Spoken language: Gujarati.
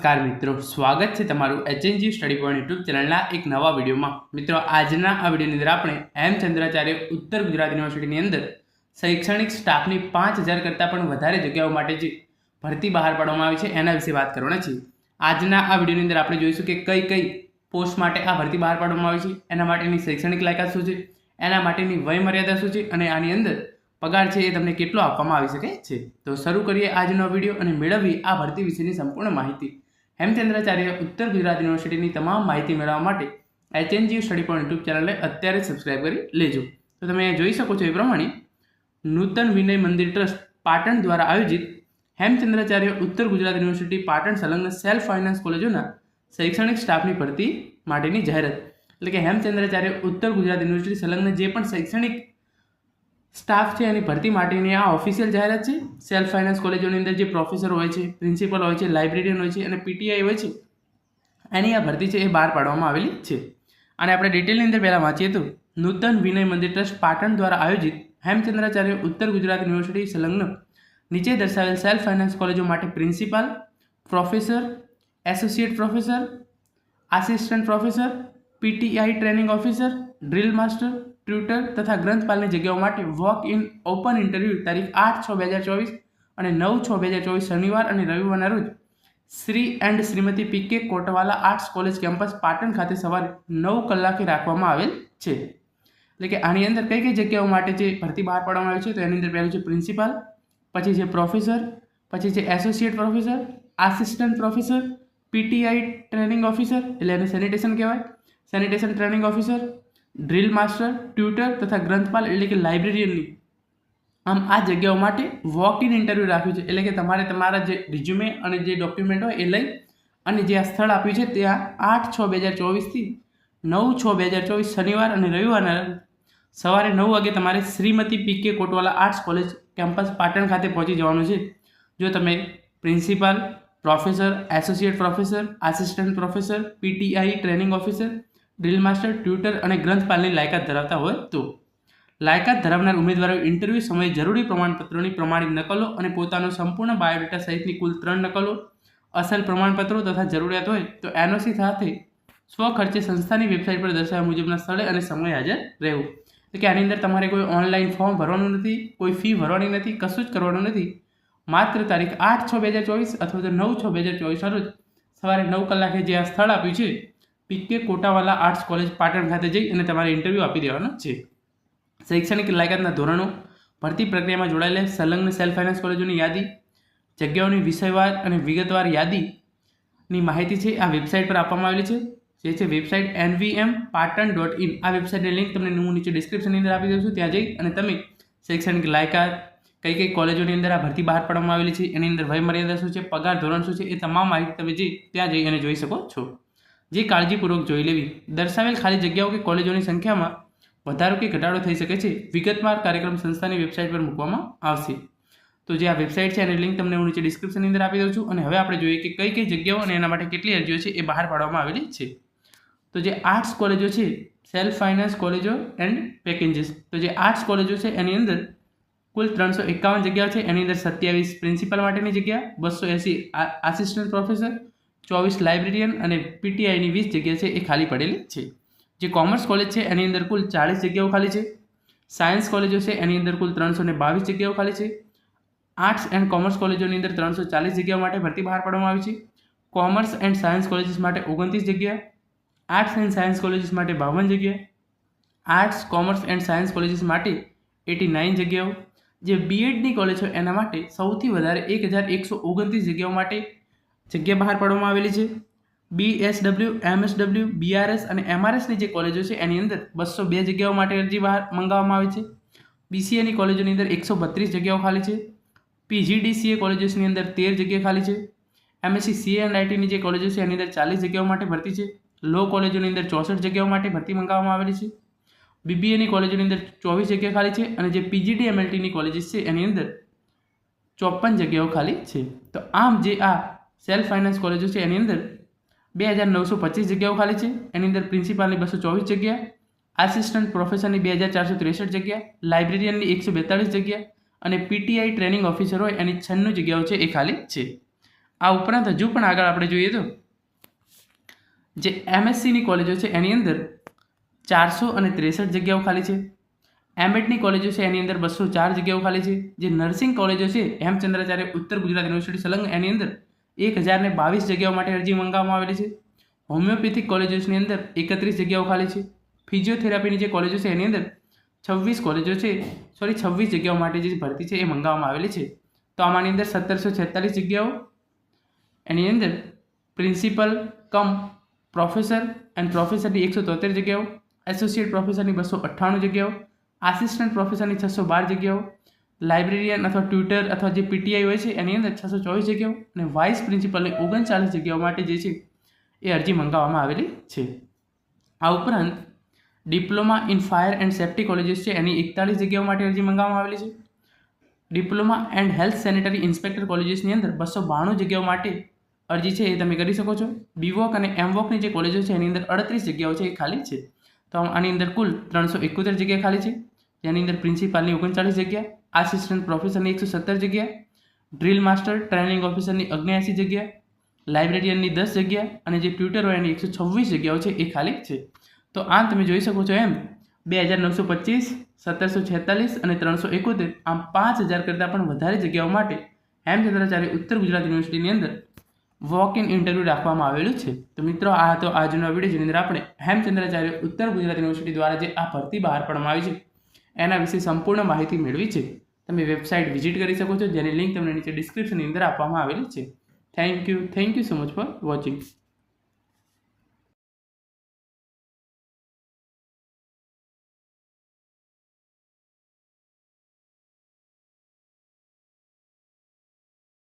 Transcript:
નમસ્કાર મિત્રો. સ્વાગત છે તમારું એચએનજી સ્ટડી પોઈન્ટ યુટ્યુબ ચેનલના એક નવા વિડીયોમાં. મિત્રો, આજના આ વિડીયોની અંદર આપણે હેમચંદ્રાચાર્ય ઉત્તર ગુજરાત યુનિવર્સિટીની અંદર શૈક્ષણિક સ્ટાફની પાંચ હજાર કરતાં પણ વધારે જગ્યાઓ માટે જે ભરતી બહાર પાડવામાં આવી છે, એના વિશે વાત કરવાના છે આજના આ વિડીયોની અંદર આપણે જોઈશું કે કઈ કઈ પોસ્ટ માટે આ ભરતી બહાર પાડવામાં આવી છે, એના માટેની શૈક્ષણિક લાયકાત શું છે, એના માટેની વયમર્યાદા શું છે અને આની અંદર પગાર છે એ તમને કેટલો આપવામાં આવી શકે છે. તો શરૂ કરીએ આજનો વીડિયો અને મેળવીએ આ ભરતી વિશેની સંપૂર્ણ માહિતી. હેમચંદ્રાચાર્ય ઉત્તર ગુજરાત યુનિવર્સિટીની તમામ માહિતી મેળવવા માટે એચએનજી સ્ટડી પોઈન્ટ યુટ્યુબ ચેનલને અત્યારે સબસ્ક્રાઇબ કરી લેજો. તો તમે જોઈ શકો છો એ પ્રમાણે નૂતન વિનય મંદિર ટ્રસ્ટ પાટણ દ્વારા આયોજિત હેમચંદ્રાચાર્ય ઉત્તર ગુજરાત યુનિવર્સિટી પાટણ સંલગ્ન સેલ્ફ ફાઇનાન્સ કોલેજોના શૈક્ષણિક સ્ટાફની ભરતી માટેની જાહેરાત. એટલે કે હેમચંદ્રાચાર્ય ઉત્તર ગુજરાત યુનિવર્સિટી સંલગ્ન જે પણ શૈક્ષણિક સ્ટાફ છે એની ભરતી માટેની આ ઓફિશિયલ જાહેરાત છે. સેલ્ફ ફાઇનાન્સ કોલેજોની અંદર જે પ્રોફેસર હોય છે પ્રિન્સિપલ હોય છે લાઇબ્રેરિયન હોય છે અને પીટીઆઈ હોય છે, એની આ ભરતી છે એ બહાર પાડવામાં આવેલી છે. અને આપણે ડિટેલની અંદર પહેલાં વાંચીએ તો, નૂતન વિનય મંદિર ટ્રસ્ટ પાટણ દ્વારા આયોજિત હેમચંદ્રાચાર્ય ઉત્તર ગુજરાત યુનિવર્સિટી સંલગ્ન નીચે દર્શાવેલ સેલ્ફ ફાઇનાન્સ કોલેજો માટે principal professor associate professor assistant professor PTI training officer drill master tutor તથા ગ્રંથપાલની જગ્યાઓ માટે વોક ઇન ઓપન ઇન્ટરવ્યૂ તારીખ આઠ છ બે હજાર ચોવીસ અને નવ છ બે હજાર ચોવીસ શનિવાર અને રવિવારના રોજ Shri and Shrimati P K Kotwala arts college campus Patan ખાતે સવારે નવ કલાકે રાખવામાં આવેલ છે. એટલે કે આની અંદર કઈ કઈ જગ્યાઓ માટે જે ભરતી બહાર પાડવામાં આવી છે, તો એની અંદર પહેલું છે પ્રિન્સિપાલ, પછી છે પ્રોફેસર, પછી છે associate professor, assistant professor PTI training officer, એટલે એને સેનિટેશન કહેવાય. Sanitation training officer drill master, tutor તથા ગ્રંથપાલ એટલે કે લાઇબ્રેરિયનની આમ આ જગ્યાઓ માટે વોક ઇન ઇન્ટરવ્યૂ રાખ્યું છે. એટલે કે તમારે તમારા જે રિઝ્યુમે અને જે ડોક્યુમેન્ટ હોય એ લઈ અને જે આ સ્થળ આપ્યું છે ત્યાં આઠ છ બે હજાર ચોવીસથી નવ છ બે હજાર ચોવીસ શનિવાર અને રવિવારના સવારે નવ વાગે તમારે Shrimati P K Kotwala arts college campus Patan ખાતે પહોંચી જવાનું છે. જો તમે principal, professor, associate professor, assistant professor PTI training officer drill master tutor અને ગ્રંથપાલની લાયકાત ધરાવતા હોય તો? લાયકાત ધરાવનાર ઉમેદવારો ઇન્ટરવ્યૂ સમયે જરૂરી પ્રમાણપત્રોની પ્રમાણિત નકલો અને પોતાનો સંપૂર્ણ બાયોડેટા સહિતની કુલ ત્રણ નકલો, અસલ પ્રમાણપત્રો તથા જરૂરિયાત હોય તો એનઓસી સાથે સ્વખર્ચે સંસ્થાની વેબસાઇટ પર દર્શાવ્યા મુજબના સ્થળે અને સમય હાજર રહેવું. તો કે આની અંદર તમારે કોઈ ઓનલાઈન ફોર્મ ભરવાનું નથી, કોઈ ફી ભરવાની નથી, કશું જ કરવાનું નથી. માત્ર તારીખ આઠ છ બે હજાર ચોવીસ અથવા તો નવ છ બે હજાર ચોવીસના રોજ સવારે નવ કલાકે જે આ સ્થળ આપ્યું છે PK Kotawala arts college Patan ખાતે જઈ અને તમારે ઇન્ટરવ્યૂ આપી દેવાનો છે. શૈક્ષણિક લાયકાતના ધોરણો, ભરતી પ્રક્રિયામાં જોડાયેલા સંલગ્ન સેલ્ફ ફાઇનાન્સ કોલેજોની યાદી, જગ્યાઓની વિષયવાર અને વિગતવાર યાદીની માહિતી છે આ વેબસાઇટ પર આપવામાં આવેલી છે, જે છે website NVM Patan dot in આ વેબસાઇટની લિંક તમને હું નીચે ડિસ્ક્રિપ્શનની અંદર આપી દઉં છું, ત્યાં જઈ અને તમે શૈક્ષણિક લાયકાત, કઈ કઈ કોલેજોની અંદર આ ભરતી બહાર પાડવામાં આવેલી છે, એની અંદર વય મર્યાદા શું છે, પગાર ધોરણ શું છે, એ તમામ માહિતી તમે જઈ ત્યાં જઈ અને જોઈ શકો છો. જે કાળજીપૂર્વક જોઈ લેવી. દર્શાવેલ ખાલી જગ્યાઓ કે કોલેજોની સંખ્યામાં વધારો કે ઘટાડો થઈ શકે છે, વિગતવાર કાર્યક્રમ સંસ્થાની વેબસાઇટ પર મૂકવામાં આવશે. તો જે આ વેબસાઇટ છે, એની લિંક તમને હું નીચે ડિસ્ક્રિપ્શનની અંદર આપી દઉં છું અને હવે આપણે જોઈએ કે કઈ કઈ જગ્યાઓ અને એના માટે કેટલી અરજીઓ છે એ બહાર પાડવામાં આવેલી છે. તો જે આર્ટ્સ કોલેજો છે, સેલ્ફ ફાઇનાન્સ કોલેજો એન્ડ પેકેન્જીસ તો જે આર્ટ્સ કોલેજો છે, એની અંદર કુલ ત્રણસો એકાવન જગ્યાઓ છે. એની અંદર સત્યાવીસ પ્રિન્સિપલ માટેની જગ્યા, બસો એંસી આસિસ્ટન્ટ પ્રોફેસર ચોવીસ લાઇબ્રેરિયન અને પીટીઆઈની વીસ જગ્યા છે એ ખાલી પડેલી છે. જે કોમર્સ કોલેજ છે એની અંદર કુલ ચાળીસ જગ્યાઓ ખાલી છે. સાયન્સ કોલેજો છે એની અંદર કુલ ત્રણસો ને બાવીસ જગ્યાઓ ખાલી છે. આર્ટ્સ એન્ડ કોમર્સ કોલેજોની અંદર ત્રણસો ચાલીસ જગ્યાઓ માટે ભરતી બહાર પાડવામાં આવી છે. કોમર્સ એન્ડ સાયન્સ કોલેજીસ માટે ઓગણત્રીસ જગ્યા, આર્ટ્સ એન્ડ સાયન્સ કોલેજીસ માટે બાવન જગ્યા, arts, commerce and science colleges માટે એટી નાઇન જગ્યાઓ. જે બીએડની કોલેજ હોય એના માટે સૌથી વધારે એક હજાર એકસો ઓગણત્રીસ જગ્યાઓ માટે જગ્યા બહાર પાડવામાં આવેલી છે. બીએસડબલ્યુ એમએસડબલ્યુ બીઆરએસ અને એમઆરએસની જે કોલેજો છે, એની અંદર બસો બે જગ્યાઓ માટે અરજી બહાર મંગાવવામાં આવી છે. બીસીએની કોલેજોની અંદર એકસો બત્રીસ જગ્યાઓ ખાલી છે. પીજીડીસીએ કોલેજીસની અંદર તેર જગ્યા ખાલી છે. એમએસસી સીએ એન્ડ આઈટીની જે કોલેજો છે, એની અંદર ચાલીસ જગ્યાઓ માટે ભરતી છે. લો કોલેજોની અંદર ચોસઠ જગ્યાઓ માટે ભરતી મંગાવવામાં આવેલી છે. બીબીએની કોલેજોની અંદર ચોવીસ જગ્યા ખાલી છે અને જે પીજીડી એમએલટીની કોલેજીસ છે, એની અંદર ચોપન જગ્યાઓ ખાલી છે. તો આમ જે આ સેલ્ફ ફાઇનાન્સ કોલેજો છે એની અંદર બે હજાર નવસો પચીસ જગ્યાઓ ખાલી છે. એની અંદર પ્રિન્સિપાલની બસો ચોવીસ જગ્યા, આસિસ્ટન્ટ પ્રોફેસરની બે હજાર ચારસો ત્રેસઠ જગ્યા, લાઇબ્રેરિયનની એકસો બેતાળીસ જગ્યા અને પીટીઆઈ ટ્રેનિંગ ઓફિસર હોય એની છન્નું જગ્યાઓ છે એ ખાલી છે. આ ઉપરાંત હજુ પણ આગળ આપણે જોઈએ તો, જે એમએસસીની કોલેજો છે એની અંદર ચારસો અને ત્રેસઠ જગ્યાઓ ખાલી છે. એમએડની કોલેજો છે એની અંદર બસો ચાર જગ્યાઓ ખાલી છે. જે નર્સિંગ કોલેજો છે, હેમચંદ્રાચાર્ય ઉત્તર ગુજરાત યુનિવર્સિટી, સલંગ એની અંદર એક હજારને બાવીસ જગ્યાઓ માટે અરજી મંગાવવામાં આવેલી છે. હોમિયોપેથિક કોલેજોની અંદર એકત્રીસ જગ્યાઓ ખાલી છે. ફિઝિયોથેરાપીની જે કોલેજો છે એની અંદર છવ્વીસ કોલેજો છે. સોરી, છવ્વીસ જગ્યાઓ માટે જે ભરતી છે એ મંગાવવામાં આવેલી છે. તો આમાંની અંદર સત્તરસો છેતાલીસ જગ્યાઓ, એની અંદર પ્રિન્સિપલ, કમ, પ્રોફેસર એન્ડ પ્રોફેસરની એકસો તોતેર જગ્યાઓ, એસોસિએટ પ્રોફેસરની બસો અઠ્ઠાણું જગ્યાઓ, આસિસ્ટન્ટ પ્રોફેસરની છસો બાર જગ્યાઓ લાઇબ્રેરિયન અથવા ટ્યુટર અથવા જે પીટીઆઈ હોય છે, એની અંદર છસો ચોવીસ જગ્યાઓ અને વાઇસ પ્રિન્સિપલની ઓગણચાલીસ જગ્યાઓ માટે જે છે, એ અરજી મંગાવવામાં આવેલી છે. આ ઉપરાંત diploma in fire and safety colleges છે, એની એકતાલીસ જગ્યાઓ માટે અરજી મંગાવવામાં આવેલી છે. Diploma and health sanitary inspector કોલેજીસની અંદર બસો બાણું જગ્યાઓ માટે અરજી છે, એ તમે કરી શકો છો. બીવોક અને એમવોકની જે કોલેજો છે, એની અંદર અડત્રીસ જગ્યાઓ છે, એ ખાલી છે. તો આની અંદર કુલ ત્રણસો એકોતેર જગ્યા ખાલી છે. જેની અંદર પ્રિન્સિપાલની ઓગણચાળીસ જગ્યા આસિસ્ટન્ટ પ્રોફેસરની એકસો સત્તર જગ્યા, ડ્રીલ માસ્ટર, ટ્રેનિંગ ઓફિસરની અગ્નેયાસી જગ્યા, લાઇબ્રેરિયનની દસ જગ્યા અને જે ટ્યુટર હોય એની એકસો છવ્વીસ જગ્યાઓ છે એ ખાલી છે. તો આમ તમે જોઈ શકો છો એમ, બે હજાર નવસો પચીસ, સત્તરસો છેતાલીસ અને ત્રણસો એકોતેર, આમ પાંચ હજાર કરતાં પણ વધારે જગ્યાઓ માટે હેમચંદ્રાચાર્ય ઉત્તર ગુજરાત યુનિવર્સિટીની અંદર વોક ઇન ઇન્ટરવ્યૂ રાખવામાં આવેલું છે. તો મિત્રો, આ હતો આજનો વીડિયો, જેની અંદર આપણે હેમચંદ્રાચાર્ય ઉત્તર ગુજરાત યુનિવર્સિટી દ્વારા જે આ ભરતી બહાર પાડવામાં આવી છે એના વિશે સંપૂર્ણ માહિતી મેળવી છે. તમે વેબસાઇટ વિઝિટ કરી શકો છો, જેની લિંક તમને નીચે ડિસ્ક્રિપ્શનની અંદર આપવામાં આવેલી છે. Thank you thank you so much for watching